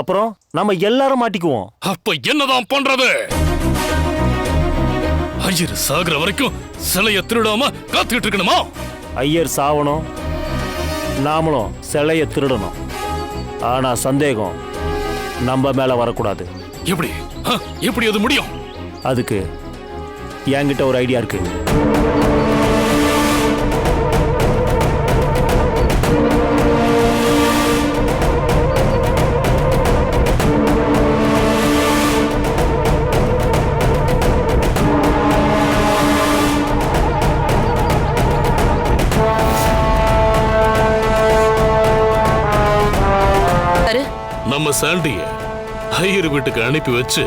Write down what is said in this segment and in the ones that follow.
அப்புறம் நம்ம எல்லாரும் மாட்டிக்குவோம். அப்ப என்னதான் பண்றது? ஐயர் சாகுற வரைக்கும் சிலைய திருடாம காத்துக்கிட்டு இருக்கணுமா? ஐயர் சாவணும் நாமளும் சிலைய திருடணும். ஆனா சந்தேகம் நம்ம மேல வரக்கூடாது. எப்படி? எப்படி அது முடியும்? அதுக்கு என்கிட்ட ஒரு ஐடியா இருக்கு. நம்ம சாண்டிய ஐயர் வீட்டுக்கு அனுப்பி வச்சு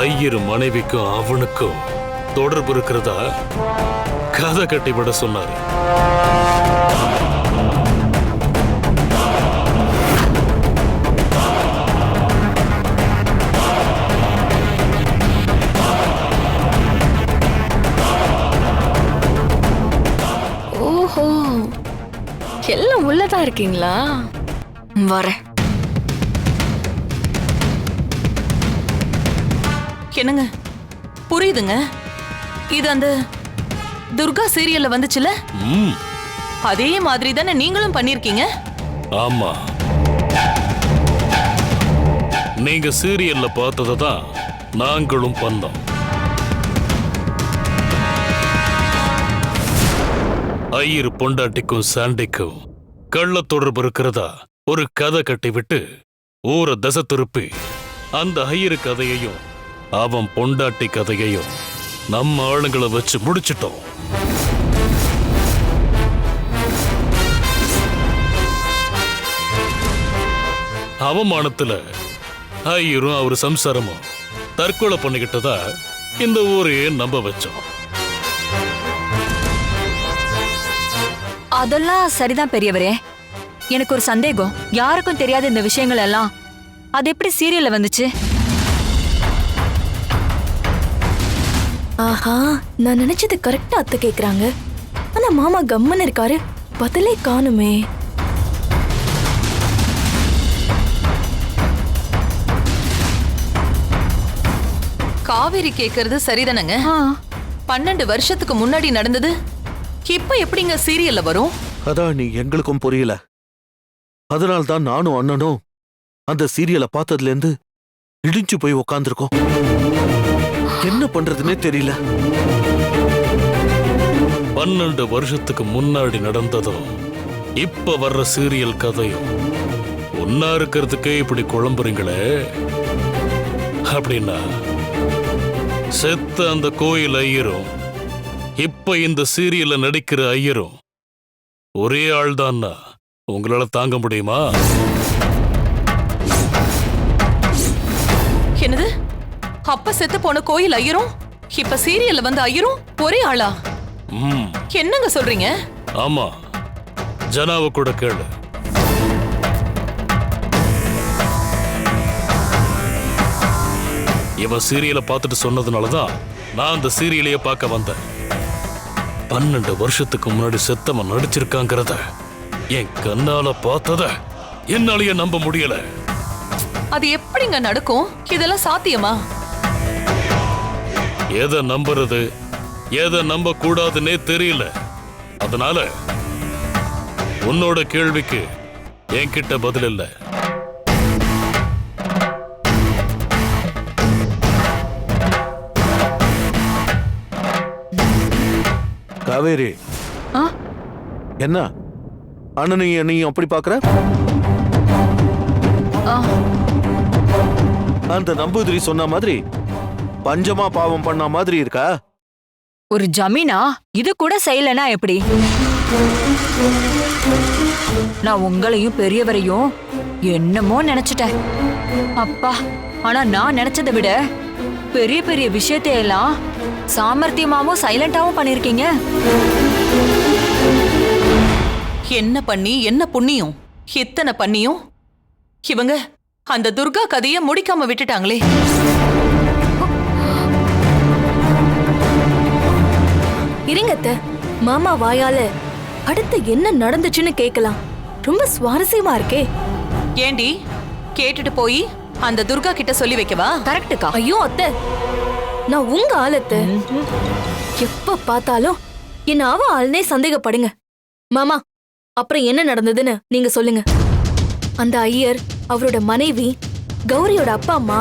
ஐயர் மனைவிக்கும் அவனுக்கும் தொடர்பு இருக்கிறதா? கதை கட்டிவிட சொன்னாரு. ஓஹோ எல்லாம் உள்ளதான் இருக்கீங்களா? வரேன். என்னங்க? புரியுதுங்க. இது அந்த துர்கா சீரியல்ல வந்துச்சுல? அதே மாதிரி தானே நீங்களும் பண்ணிருக்கீங்க? ஆமா. நீங்க சீரியல்ல பார்த்ததை தான் நாங்களும் பண்ணோம். ஐயர் பொண்டாட்டிக்கும் சாண்டிக்கும் கள்ள தொடர்பு இருக்கிறதா? ஒரு கதை கட்டிவிட்டு ஊரை தசை திருப்பி அந்த ஐயரு கதையையும் அவன் பொண்டாட்டி கதையையும் நம்ம ஆளுங்களை வச்சு முடிச்சிட்டோம். அவமானத்துல ஐயரும் அவர் சம்சாரமும் தற்கொலை பண்ணிக்கிட்டதா இந்த ஊரையே நம்ப வச்சோம். அதெல்லாம் சரிதான் பெரியவரே. எனக்கு ஒரு சந்தேகம். யாருக்கும் தெரியாத இந்த விஷயங்கள் எல்லாம். அது எப்படி சீரியல்ல வந்துச்சு? ஆஹா நான் நினைச்சது கரெக்டா அத்தை கேக்குறாங்க. ஆனா மாமா கம்மன் இருக்காரு பதிலே காணுமே. காவேரி கேக்குறது சரிதானங்க? பன்னெண்டு வருஷத்துக்கு முன்னாடி நடந்தது இப்ப எப்படிங்க சீரியல்ல வரும்? அதான் நீ எங்களுக்கும் புரியல. அதனால தான் நானும் அண்ணனும் அந்த சீரியலை பார்த்ததுல இருந்து இடிஞ்சு போய் உக்காந்துருக்கோம். என்ன பண்றதுன்னே தெரியல. பன்னெண்டு வருஷத்துக்கு முன்னாடி நடந்ததும் இப்ப வர்ற சீரியல் கதையும் ஒன்னா இருக்கிறதுக்கே இப்படி குழம்புறீங்களே? அப்படின்னா செத்த அந்த கோயில் ஐயரும் இப்ப இந்த சீரியல்ல நடிக்கிற ஐயரும் ஒரே ஆள்தான்னா உங்களால தாங்க முடியுமா? அப்ப செத்து போன கோயில் ஐயரும் இப்ப சீரியல்ல வந்த ஐயரும் ஒரே ஆளா? என்னங்க சொல்றீங்க? ஆமா. ஜனாவை கூட கேளு. இவன் சீரியலை பார்த்துட்டு சொன்னதுனால தான் நான் அந்த சீரியலையே பார்க்க வந்தேன். பன்னெண்டு வருஷத்துக்கு முன்னாடி செத்தவன் நடிச்சிருக்காங்கிறத என் கண்ணால பார்த்தத என்னாலேயே நம்ப முடியல. அது எப்படிங்க நடக்கும்? இதெல்லாம் சாத்தியமா? எதை நம்புறது? எதை நம்ப கூடாதுன்னே தெரியல. அதனால உன்னோட கேள்விக்கு என்கிட்ட பதில் இல்லை. காவேரி? என்ன? அண்ணனையும் என்னையும் அப்படி பாக்குற ஆ, அந்த நம்பூதிரி சொன்ன மாதிரி பஞ்சமா பாவம் பண்ண மாதிரி இருக்கா? ஒரு ஜமீனா? இது கூட செய்யலனா எப்படி? நான் உங்களையும் பெரியவரையும் என்னமோ நினைச்சிட்டேன். அப்பா ஆனா நான் நினைச்சதை விட பெரிய பெரிய விஷயத்தை எல்லாம் சாமர்த்தியமாவும் சைலண்டாவும் பண்ணிருக்கீங்க. என்ன பண்ணி என்ன புண்ணியம்? இத்தனை பண்ணியும்? இவங்க அந்த துர்கா கதைய முடிக்காம விட்டுட்டாங்களே. அத்தை மாமா வாயால அடுத்து என்ன நடந்துச்சுன்னு கேட்கலாம் ரொம்ப சுவாரஸ்யமா இருக்கே. ஏண்டி? கேட்டுட்டு போய் அந்த துர்கா கிட்ட சொல்லி வைக்கவா? கரெக்டுக்கா ஐயோ அத்தை. நான் உங்க ஆளத்தை எப்ப பார்த்தாலும் என்ன அவ ஆள்னே சந்தேகப்படுங்க. மாமா அப்புறம் என்ன நடந்ததுன்னு நீங்க சொல்லுங்க. அந்த ஐயர் அவரோட மனைவி கௌரியோட அப்பா அம்மா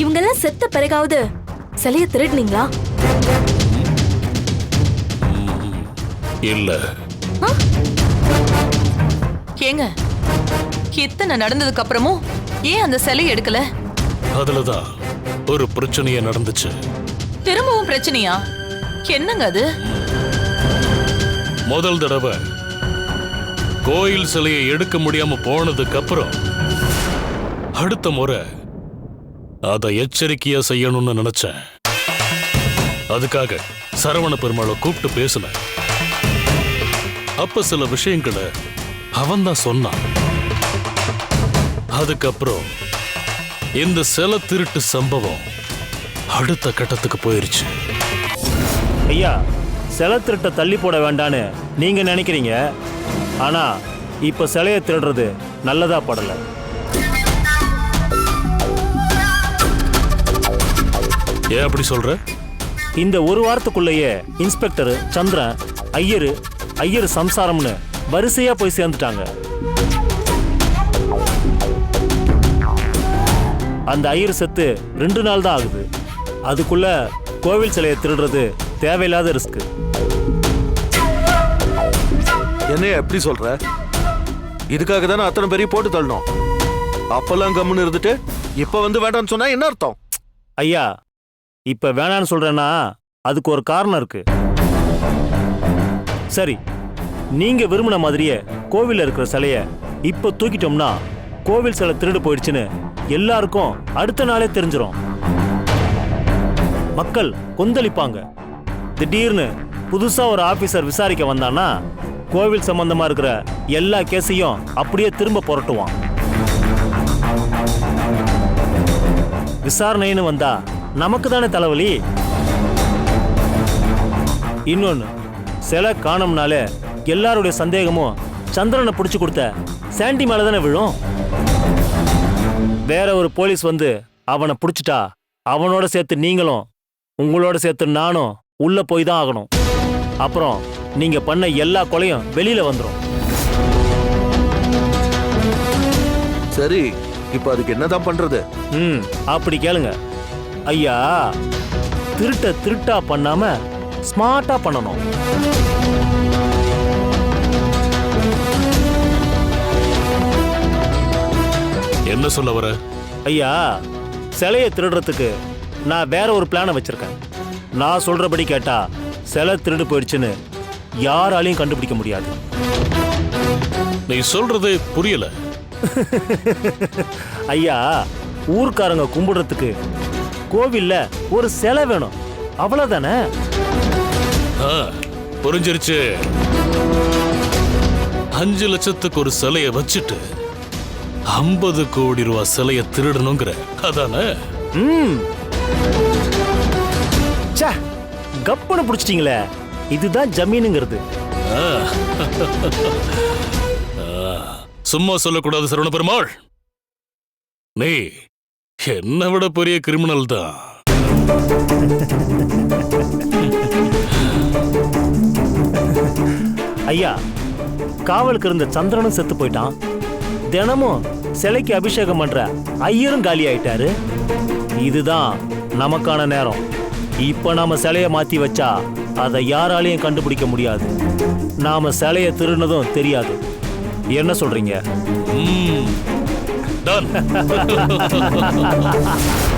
இவங்கெல்லாம் செத்த பிறகாவது சிலைய திருடுனீங்களா? இல்ல. ஏங்க இத்தனை நடந்ததுக்கு அப்புறமும் ஏன் அந்த சிலையை எடுக்கல? அதுலதான் ஒரு பிரச்சனையே நடந்துச்சு. திரும்பவும் பிரச்சனையா? என்னங்க அது? முதல் தடவை கோயில் சிலையை எடுக்க முடியாம போனதுக்கு அப்புறம் அடுத்த முறை அதை எச்சரிக்கையா செய்யணும்னு நினைச்சேன். அதுக்காக சரவண பெருமாளை கூப்பிட்டு பேசினேன். அப்ப சில விஷயங்களை அவன் தான் சொன்னான். அதுக்கப்புறம் இந்த சில திருட்டு சம்பவம் அடுத்த கட்டத்துக்கு போயிருச்சு. ஐயா சிலை திருட்ட தள்ளி போட வேண்டான்னு நீங்க நினைக்கிறீங்க. ஆனா இப்ப சிலையை திருடுறது நல்லதா படல. ஏன் அப்படி சொல்ற? இந்த ஒரு வாரத்துக்குள்ளேயே இன்ஸ்பெக்டர் சந்திரன் ஐயரு ஐயர் சம்சாரம்னு வரிசையா போய் சேர்ந்துட்டாங்க. அந்த ஐயர் செத்து ரெண்டு நாள் தான் ஆகுது. அதுக்குள்ள கோவில் சிலையை திருடுறது தேவையில்லாத ரிஸ்க். என்னைய எப்படி சொல்ற? இதுக்காக தானே அத்தனை பேரையும் போட்டு தள்ளணும். அப்பெல்லாம் கம்முன்னு இருந்துட்டு இப்ப வந்து வேண்டாம்னு சொன்னா என்ன அர்த்தம்? ஐயா இப்ப வேணான்னு சொல்றேன்னா அதுக்கு ஒரு காரணம் இருக்கு. சரி நீங்க விரும்பின மாதிரியே கோவிலில் இருக்கிற சிலைய இப்ப தூக்கிட்டோம்னா கோவில் சிலை திருடு போயிடுச்சுன்னு எல்லாருக்கும் அடுத்த நாளே தெரிஞ்சிடும் மக்கள் கொந்தளிப்பாங்க. திடீர்னு புதுசா ஒரு ஆபீசர் விசாரிக்க வந்தான்னா கோவில் சம்பந்தமா இருக்கிற எல்லா கேஸையும் அப்படியே திரும்ப புரட்டுவான். விசாரணைன்னு வந்தா நமக்கு தானே தலைவலி? இன்னொன்னு சிலை காணும்னாலே எல்லாருடைய சந்தேகமும் சந்திரனை பிடிச்சு கொடுத்த சாண்டி மேல தானே விழும்? வேற ஒரு போலீஸ் வந்து அவனை பிடிச்சிட்டா அவனோட சேர்த்து நீங்களும் உங்களோட சேர்த்து நானும் உள்ள போய் தான் ஆகணும். அப்புறம் நீங்க பண்ண எல்லா கொலையும் வெளியில வந்துடும் சரி இப்ப அதுக்கு என்னதான் பண்றது? ம் அப்படி கேளுங்க. ஐயா திருட்ட திருட்டா பண்ணாம ஸ்மார்ட்டா பண்ணணும். என்ன சொல்ல வர? ஐயா சிலையை திருடுறதுக்கு நான் வேற ஒரு பிளானை வச்சிருக்கேன். நான் சொல்றபடி கேட்டா சிலை திருடு போயிடுச்சுன்னு யாராலையும் கண்டுபிடிக்க முடியாது. நீ சொல்றதே புரியல. ஐயா ஊர்க்காரங்க கும்பிடுறதுக்கு கோவில்ல ஒரு சிலை வேணும். அவ்வளவுதானே? புரிஞ்சிருச்சு. அஞ்சு லட்சத்துக்கு ஒரு சிலைய வச்சுட்டு ஐம்பது கோடி ரூபாய் சிலைய திருடணுங்கிற. அதானே? கப்புன்னு பிடிச்சிட்டீங்களே. இதுதான் ஜமீனுங்கிறது. சும்மா சொல்லக்கூடாது சரவண பெருமாள் நீ என்னை விட பெரிய கிரிமினல் தான். ஐயா காவலுக்கு இருந்த சந்திரனும் செத்து போயிட்டான். தினமும் சிலைக்கு அபிஷேகம் பண்ற ஐயரும் காலி ஆயிட்டாரு. இதுதான் நமக்கான நேரம். இப்ப நாம சிலைய மாத்தி வச்சா அதை யாராலையும் கண்டுபிடிக்க முடியாது. நாம சிலைய திருடினதும் தெரியாது. என்ன சொல்றீங்க? ம்.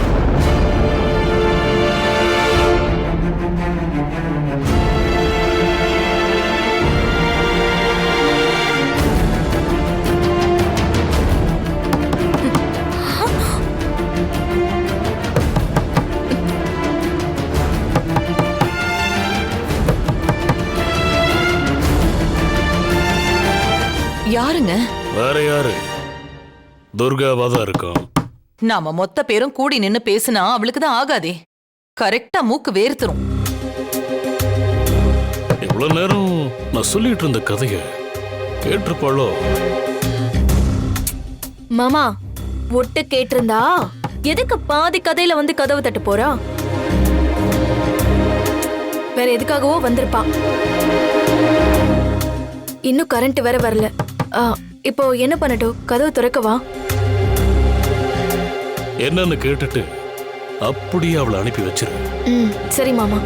வேற யாரு? துர்காவா தான் இருக்கும் நாம மொத்த பேரும் கூடி நின்னு பேசினா அவளுக்கு தான் ஆகாதே. கரெக்டா மூக்கு வேர்த்துரும். இவ்வளவு நேரம் நான் சொல்லிட்டு இருந்த கதைய கேட்டிருப்பாளோ? மாமா ஒட்டு கேட்டிருந்தா? எதுக்கு பாதி கதையில வந்து கதவு தட்ட போறா? வேற எதுக்காகவோ வந்திருப்பா. இன்னும் கரண்ட் வேற வரல. ஆ, இப்போ என்ன பண்ணட்டும்? கதவு திறக்கவா? என்னன்னு கேட்டுட்டு அப்படியே அவளை அனுப்பி வச்சிரு. ம் சரி மாமா.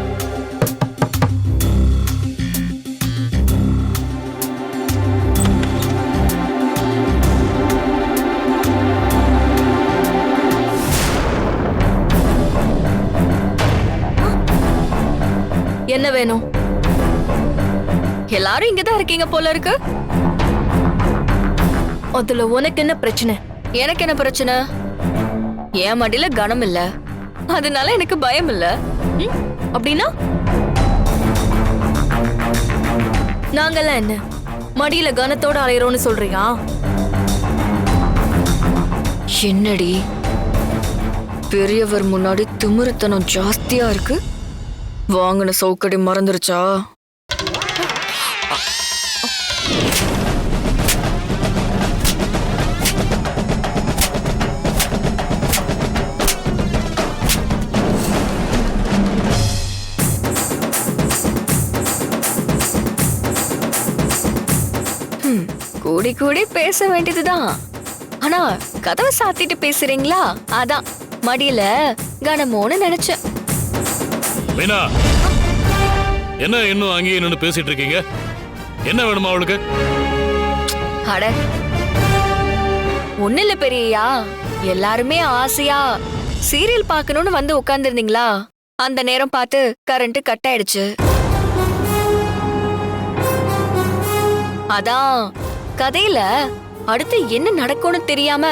என்ன வேணும்? எல்லாரும் இங்கதான் இருக்கீங்க போல இருக்கு. அதுல உனக்கு என்ன பிரச்சனை? எனக்கு என்ன பிரச்சனை? என் மடியில கனம் இல்ல. அதனால எனக்கு பயம் இல்ல. ம், அப்படின்னா? நாங்கெல்லாம் என்ன? மடியில கனத்தோட அலையிறோம்னு சொல்றியா? என்னடி? பெரியவர் முன்னாடி திமிருத்தனம் ஜாஸ்தியா இருக்கு. வாங்கின சௌக்கடி மறந்துருச்சா? கூடி கூடி பேச வேண்டியதுதான். ஆனா கதவை சாத்திட்டு பேசுறீங்களா? அதான் மடியில கனமோன்னு நினைச்சேன். மீனா என்ன இன்னும் அங்கேயே நின்று பேசிட்டு இருக்கீங்க? என்ன வேணுமா அவளுக்கு? அட ஒண்ணு இல்ல பெரியயா எல்லாருமே ஆசையா சீரியல் பார்க்கணும்னு வந்து உட்கார்ந்திருந்தீங்களா? அந்த நேரம் பார்த்து கரண்ட் கட் ஆயிடுச்சு. அதான் கதையில அடுத்து என்ன நடக்கும்னு தெரியாம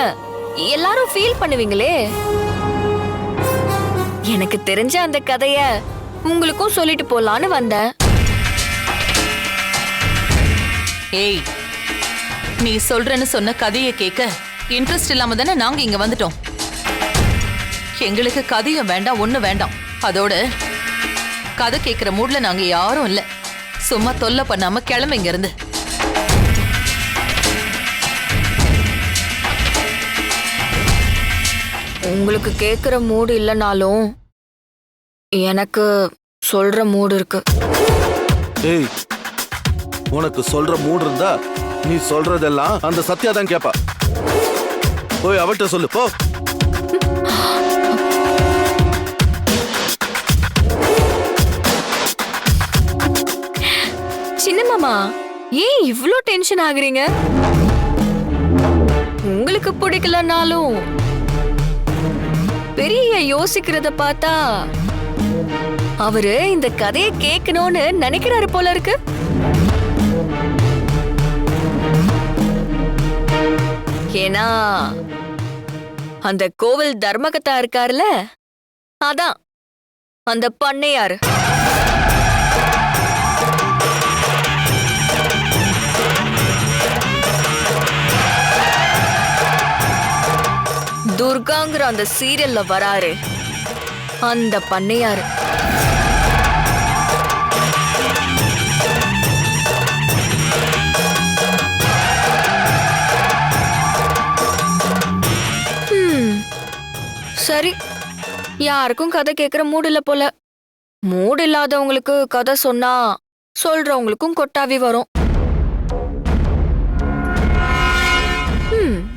எல்லாரும் ஃபீல் பண்ணுவீங்களே? எனக்கு தெரிஞ்ச அந்த கதைய உங்களுக்கும் சொல்லிட்டு போலான்னு வந்தேன். ஏய் நீ சொல்றேன்னு சொன்ன கதையை கேட்க இன்ட்ரெஸ்ட் இல்லாம தானே நாங்க இங்க வந்துட்டோம். எங்களுக்கு கதையும் வேண்டாம் ஒண்ணு வேண்டாம். அதோட கதை கேட்கிற மூட்ல நாங்க யாரும் இல்ல. சும்மா தொல்லை பண்ணாம கிளம்பு இங்க இருந்து. உங்களுக்கு கேக்குற மூடு இல்லைனாலும் எனக்கு சொல்ற மூடு இருக்கு. ஏய் உனக்கு சொல்ற மூடு இருந்தா நீ சொல்றதெல்லாம் அந்த சத்யா தான் கேப்பா. போய் அவள்கிட்ட சொல்லு போ. சின்ன மாமா ஏன் இவ்ளோ டென்ஷன் ஆகுறீங்க? உங்களுக்கு பிடிக்கலனாலும் பெரிய யோசிக்கிறத பார்த்தா அவரு இந்த கதையை கேட்கணும்னு நினைக்கிறாரு போல இருக்கு. ஏன்னா அந்த கோவில் தர்மகத்தா இருக்காருல அதான் அந்த பண்ணையாரு. அந்த சீரியல்ல வராரு. அந்த பண்ணையாரு. சரி. யாருக்கும் கதை கேட்குற மூடு இல்ல போல. மூடு இல்லாதவங்களுக்கு கதை சொன்னா சொல்றவங்களுக்கும் கொட்டாவி வரும்.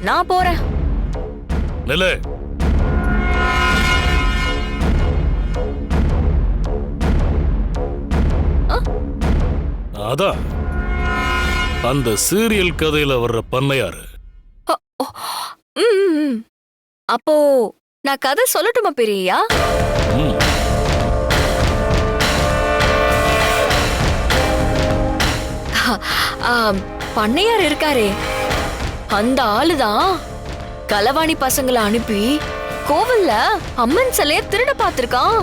நான் போறேன். அதான். அந்த சீரியல் கதையில வர்ற பண்ணையாரு. அப்போ நான் கதை சொல்லட்டுமா பெரியா பண்ணையார் இருக்காரே. அந்த ஆளுதான் களவாணி பசங்களை அனுப்பி கோவில்ல அம்மன் சிலைய திருட பார்த்திருக்கான்.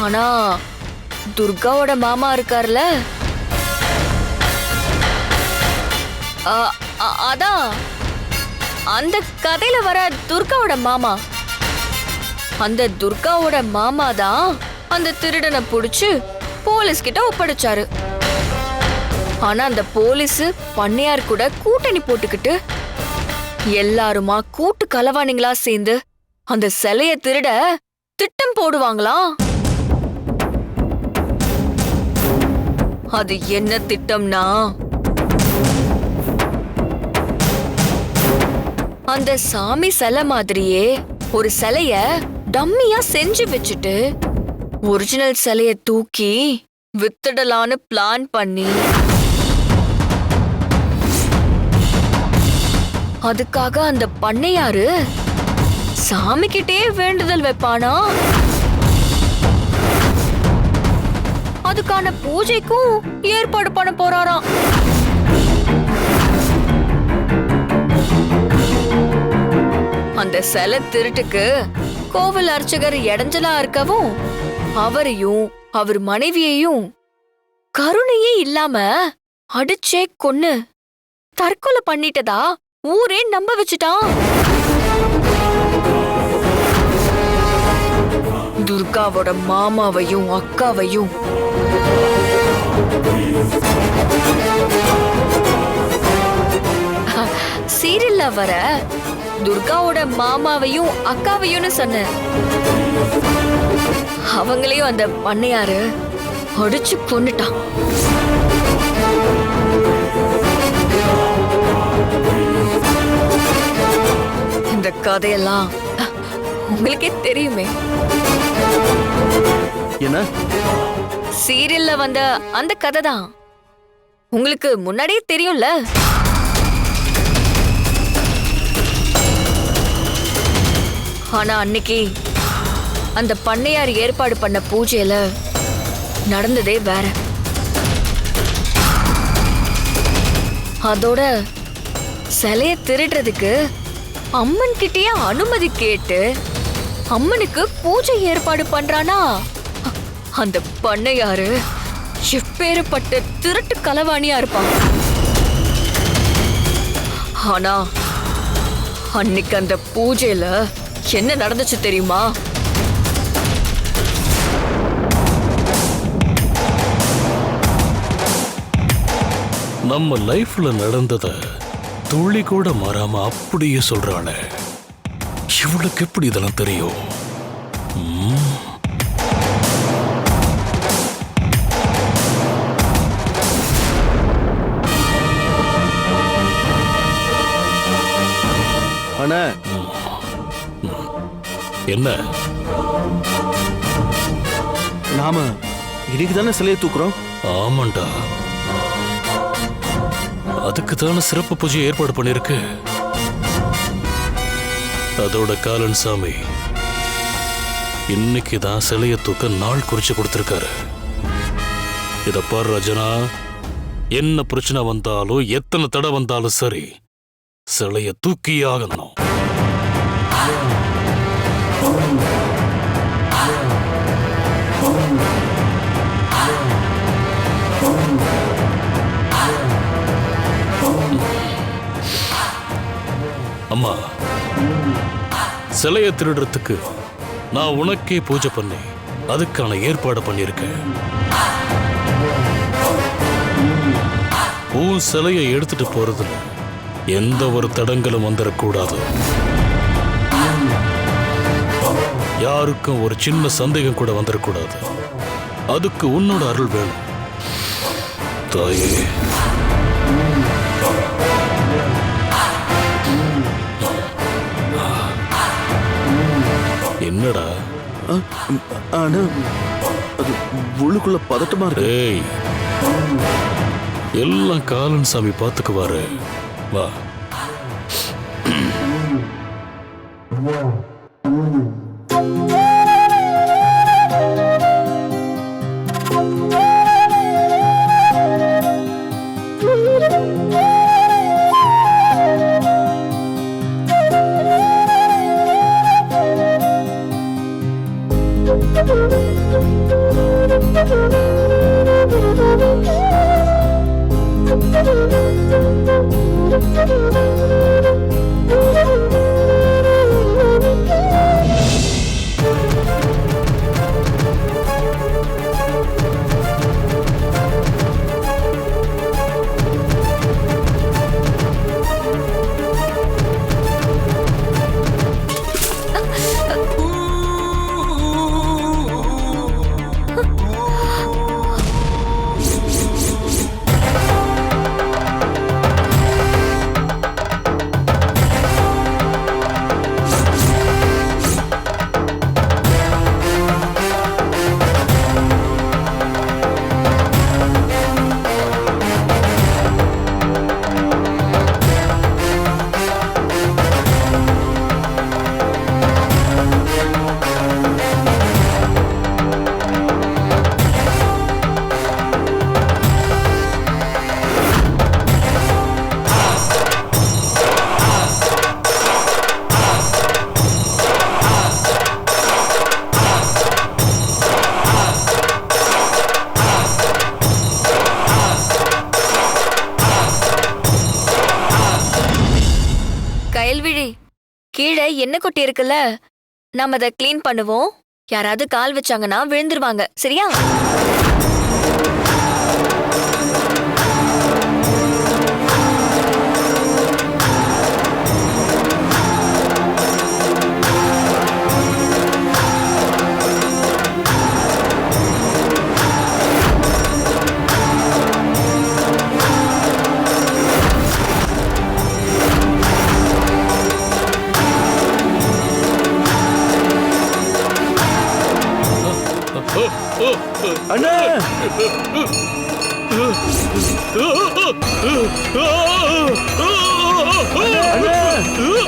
ஆனா துர்காவோட மாமா இருக்கார்ல? அ- அதான் அந்த கதையில வர துர்காவோட மாமா. அந்த துர்காவோட மாமா தான் அந்த திருடனை புடிச்சு போலீஸ் கிட்ட ஒப்படைச்சாரு. ஆனா அந்த போலீஸ் பண்ணையார் கூட கூட்டணி போட்டுக்கிட்டு எல்லாருமா கூட்டு கலவானிங்களா சேர்ந்து அந்த சிலைய திருட திட்டம் போடுவாங்களாம் அது என்ன திட்டம்னா? அந்த சாமி சிலை மாதிரியே ஒரு சிலைய டம்மியா செஞ்சு வச்சுட்டு ஒரிஜினல் சிலைய தூக்கி வித்துடலான்னு பிளான் பண்ணி அதுக்காக அந்த பண்ணையாரு சாமி கிட்டே வேண்டுதல் வைப்பானா? அதுக்கான பூஜைக்கும் ஏற்பாடு பண்ண போறாராம். அந்த சில திருட்டுக்கு கோவில் அர்ச்சகர் இடைஞ்சலா இருக்கவும் அவரையும் அவர் மனைவியையும் கருணையே இல்லாம அடிச்சே கொன்னு தற்கொலை பண்ணிட்டதா ஊரே நம்ப வச்சுட்டான். துர்காவோட மாமாவையும் அக்காவையும். சீரியல்ல வர துர்காவோட மாமாவையும் அக்காவையும்னு சொன்னேன் அவங்களையும் அந்த பண்ணையாரு அடிச்சு கொண்டுட்டான் இந்த கதையெல்லாம் உங்களுக்கே தெரியுமே. என்ன? சீரியல்ல வந்த அந்த கதை தான் உங்களுக்கு முன்னாடியே தெரியும்ல? ஆனா அன்னைக்கு அந்த பண்ணையார் ஏற்பாடு பண்ண பூஜையில நடந்ததே வேற. அதோட சிலைய திருடுறதுக்கு அம்மன் கிட்டயே அனுமதி கேட்டு அம்மனுக்கு பூஜை ஏற்பாடு பண்றானா? அந்த பண்ணையாரு எப்பேறுபட்ட திருட்டு கலவாணியா இருப்பான். ஆனா அன்னைக்கு அந்த பூஜையில என்ன நடந்துச்சு தெரியுமா? நம்ம லைஃப்ல நடந்தத துள்ளி கூட மாறாம அப்படியே சொல்றானே. இவளுக்கு எப்படி இதெல்லாம் தெரியும்? அண்ணா. என்ன? நாம இன்னைக்கு தானே சிலையை தூக்குறோம்? ஆமாண்டா. அதுக்கு தானே சிறப்பு பூஜை ஏற்பாடு பண்ணிருக்கு அதோட காலன் சாமி. இன்னைக்கு தான் சிலைய தூக்க நாள் குறிச்சு கொடுத்துருக்காரு. இத பாரு ரஜனா என்ன பிரச்சனை வந்தாலும் எத்தனை தடை வந்தாலும் சரி சிலைய தூக்கி ஆகணும். அம்மா சிலையை திருடுறதுக்கு நான் உனக்கே பூஜை பண்ணி அதுக்கான ஏற்பாடு பண்ணியிருக்கேன். உன் சிலையை எடுத்துட்டு போறதுல எந்த ஒரு தடங்களும் வந்துடக்கூடாது யாருக்கும் ஒரு சின்ன சந்தேகம் கூட வந்துடக்கூடாது அதுக்கு உன்னோட அருள் வேணும். தாயே. ஆனா அது உள்ளுக்குள்ள பதட்டமா இருக்கு. எல்லாம் காலன் சாமி பாத்துக்குவாரு. வா. Thank. இருக்குல்ல? நாம அதை க்ளீன் பண்ணுவோம். யாராவது கால் வச்சாங்கன்னா விழுந்துருவாங்க. சரியா? அண்ணே! ஐயா